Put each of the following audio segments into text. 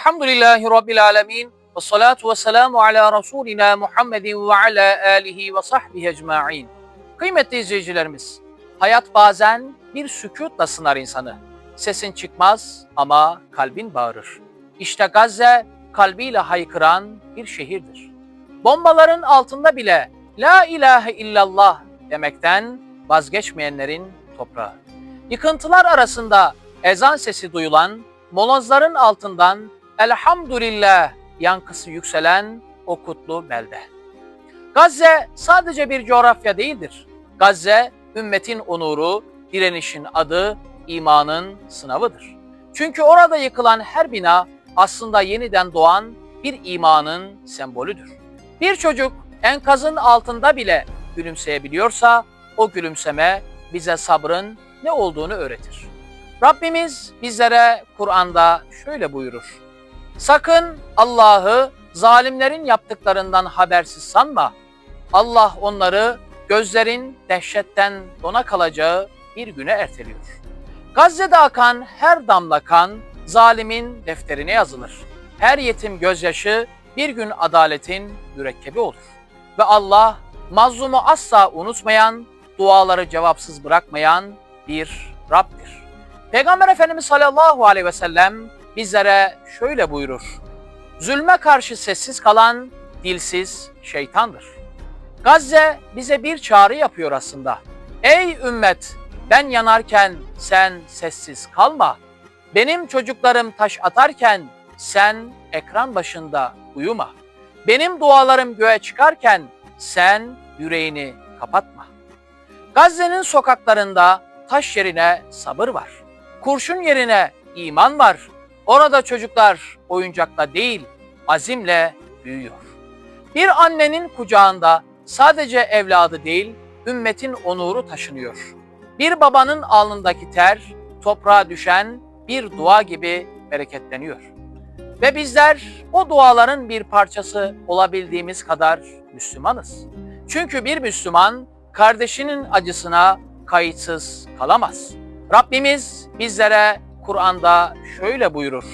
Elhamdülillahi Rabbil alemin. Ve salatu ve selamu ala Resulina Muhammedin ve ala alihi ve sahbihi ecma'in. Kıymetli izleyicilerimiz, hayat bazen bir sükutla sınar insanı. Sesin çıkmaz ama kalbin bağırır. İşte Gazze kalbiyle haykıran bir şehirdir. Bombaların altında bile La ilahe illallah demekten vazgeçmeyenlerin toprağı. Yıkıntılar arasında ezan sesi duyulan, molozların altından elhamdülillah yankısı yükselen o kutlu belde. Gazze sadece bir coğrafya değildir. Gazze ümmetin onuru, direnişin adı, imanın sınavıdır. Çünkü orada yıkılan her bina aslında yeniden doğan bir imanın sembolüdür. Bir çocuk enkazın altında bile gülümseyebiliyorsa o gülümseme bize sabrın ne olduğunu öğretir. Rabbimiz bizlere Kur'an'da şöyle buyurur. Sakın Allah'ı zalimlerin yaptıklarından habersiz sanma. Allah onları gözlerin dehşetten dona kalacağı bir güne erteliyor. Gazze'de akan her damla kan zalimin defterine yazılır. Her yetim gözyaşı bir gün adaletin mürekkebi olur. Ve Allah mazlumu asla unutmayan, duaları cevapsız bırakmayan bir Rabbdir. Peygamber Efendimiz sallallahu aleyhi ve sellem bizlere şöyle buyurur. Zulme karşı sessiz kalan dilsiz şeytandır. Gazze bize bir çağrı yapıyor aslında. Ey ümmet ben yanarken sen sessiz kalma. Benim çocuklarım taş atarken sen ekran başında uyuma. Benim dualarım göğe çıkarken sen yüreğini kapatma. Gazze'nin sokaklarında taş yerine sabır var. Kurşun yerine iman var. Orada çocuklar oyuncakla değil, azimle büyüyor. Bir annenin kucağında sadece evladı değil, ümmetin onuru taşınıyor. Bir babanın alnındaki ter, toprağa düşen bir dua gibi bereketleniyor. Ve bizler o duaların bir parçası olabildiğimiz kadar Müslümanız. Çünkü bir Müslüman kardeşinin acısına kayıtsız kalamaz. Rabbimiz bizlere Kur'an'da şöyle buyurur.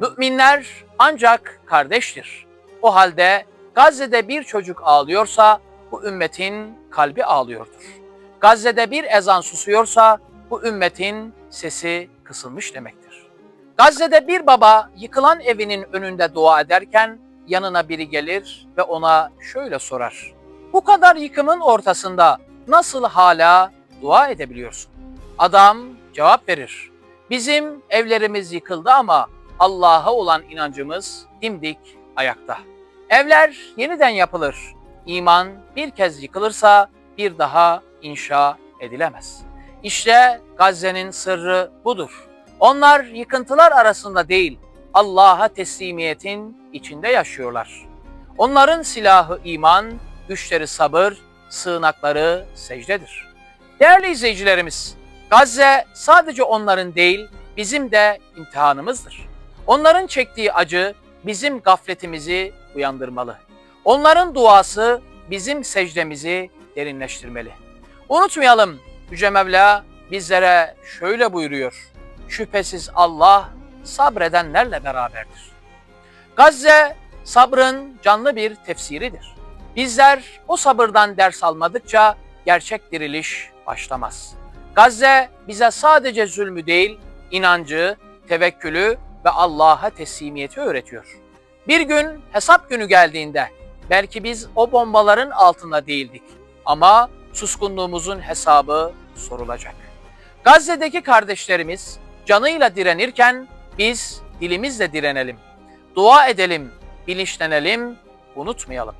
Müminler ancak kardeştir. O halde Gazze'de bir çocuk ağlıyorsa bu ümmetin kalbi ağlıyordur. Gazze'de bir ezan susuyorsa bu ümmetin sesi kısılmış demektir. Gazze'de bir baba yıkılan evinin önünde dua ederken yanına biri gelir ve ona şöyle sorar. Bu kadar yıkımın ortasında nasıl hala dua edebiliyorsun? Adam cevap verir. Bizim evlerimiz yıkıldı ama Allah'a olan inancımız dimdik ayakta. Evler yeniden yapılır. İman bir kez yıkılırsa bir daha inşa edilemez. İşte Gazze'nin sırrı budur. Onlar yıkıntılar arasında değil, Allah'a teslimiyetin içinde yaşıyorlar. Onların silahı iman, güçleri sabır, sığınakları secdedir. Değerli izleyicilerimiz, Gazze sadece onların değil, bizim de imtihanımızdır. Onların çektiği acı bizim gafletimizi uyandırmalı. Onların duası bizim secdemizi derinleştirmeli. Unutmayalım Yüce Mevla bizlere şöyle buyuruyor. Şüphesiz Allah sabredenlerle beraberdir. Gazze sabrın canlı bir tefsiridir. Bizler o sabırdan ders almadıkça gerçek diriliş başlamaz. Gazze bize sadece zulmü değil, inancı, tevekkülü ve Allah'a teslimiyeti öğretiyor. Bir gün hesap günü geldiğinde belki biz o bombaların altında değildik ama suskunluğumuzun hesabı sorulacak. Gazze'deki kardeşlerimiz canıyla direnirken biz dilimizle direnelim. Dua edelim, bilinçlenelim, unutmayalım.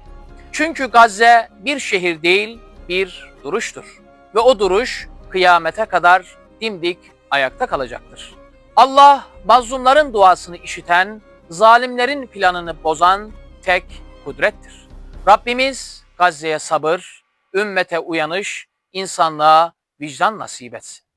Çünkü Gazze bir şehir değil, bir duruştur. Ve o duruş kıyamete kadar dimdik ayakta kalacaktır. Allah mazlumların duasını işiten, zalimlerin planını bozan tek kudrettir. Rabbimiz Gazze'ye sabır, ümmete uyanış, insanlığa vicdan nasip etsin.